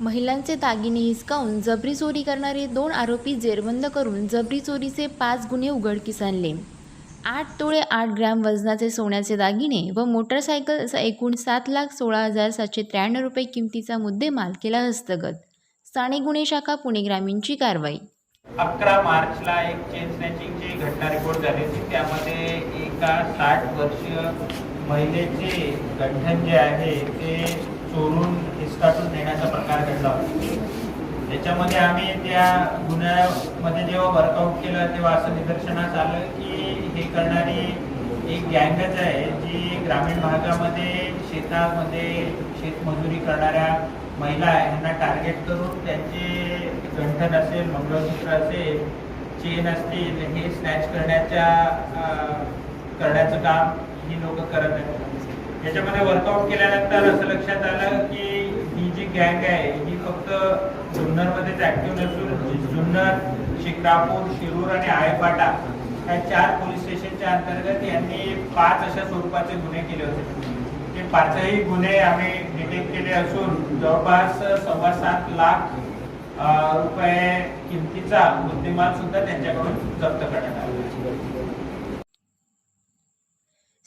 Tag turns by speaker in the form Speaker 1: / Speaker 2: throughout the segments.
Speaker 1: महिलांचे दागिने हिसकावून जबरी चोरी करणारे दोन आरोपी जेरबंद करून जबरी चोरीचे पाच गुन्हे उघडकीस आणले आठ तोळे आठ ग्रॅम वजनाचे सोन्याचे दागिने व मोटरसायकल असा एकूण सात लाख सोळा हजार सातशे त्र्याण्णव रुपये किमतीचा मुद्देमाल केला हस्तगत. स्थानिक गुन्हे शाखा पुणे ग्रामीणची कारवाई.
Speaker 2: अकरा मार्चला एक चेन स्नॅचिंगची घटना रिपोर्ट झाली होती. त्यामध्ये एका साठ वर्षीय महिलेचे गंठन जे आहे ते चोरून हिसकाटून नेण्याचा प्रकार घडला होता. त्याच्यामध्ये आम्ही त्या गुन्ह्यामध्ये जेव्हा वर्कआउट केलं तेव्हा असं निदर्शनास आलं की हे करणारी एक गँगच आहे जी ग्रामीण भागामध्ये शेतामध्ये शेतमजुरी करणाऱ्या महिला आहे. यांना टार्गेट करून त्यांचे गंठन असेल मंगळसूत्र असेल चेन असतील हे स्नॅच करण्याच्या करण्याचं काम ही लोक करत आहेत. याच्यामध्ये वर्कआउट केल्यानंतर असं लक्षात आलं की ही जी गँग आहे ही फक्त जुन्नरमध्येच ऍक्टिव्ह नसून जुन्नर शिक्रापूर शिरूर आणि आयपाटा या चार पोलीस स्टेशनच्या अंतर्गत यांनी पाच अशा स्वरूपाचे गुन्हे केले होते. ते पाचही गुन्हे आम्ही डिटेक्ट केले असून जवळपास सव्वा सात लाख रुपये किमतीचा मुद्देमाल सुद्धा त्यांच्याकडून जप्त करण्यात आला.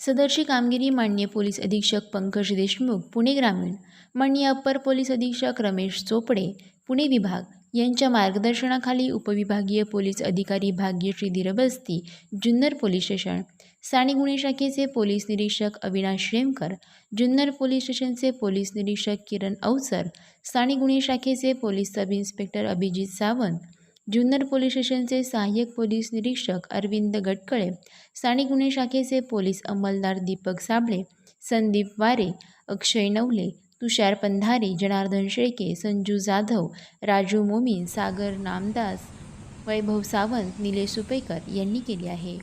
Speaker 1: सदरची कामगिरी माननीय पोलीस अधीक्षक पंकज देशमुख पुणे ग्रामीण माननीय अप्पर पोलीस अधीक्षक रमेश चोपडे पुणे विभाग यांच्या मार्गदर्शनाखाली उपविभागीय पोलीस अधिकारी भाग्यश्री धीरबस्ती जुन्नर पोलीस स्टेशन साने गुन्हे शाखेचे पोलीस निरीक्षक अविनाश रेमकर जुन्नर पोलीस स्टेशनचे पोलीस निरीक्षक किरण अवसर साने गुन्हे शाखेचे police sub inspector Abhijit Sawant Junnar police स्टेशनचे सहाय्यक पोलीस निरीक्षक अरविंद गटकळे स्थानिक गुन्हे शाखेचे पोलीस अंमलदार दीपक साबळे संदीप वारे अक्षय नवले तुषार पंधारे जनार्दन शेळके संजू जाधव राजू मोमीन सागर नामदास वैभव सावंत निलेश सुपेकर यांनी केली आहे.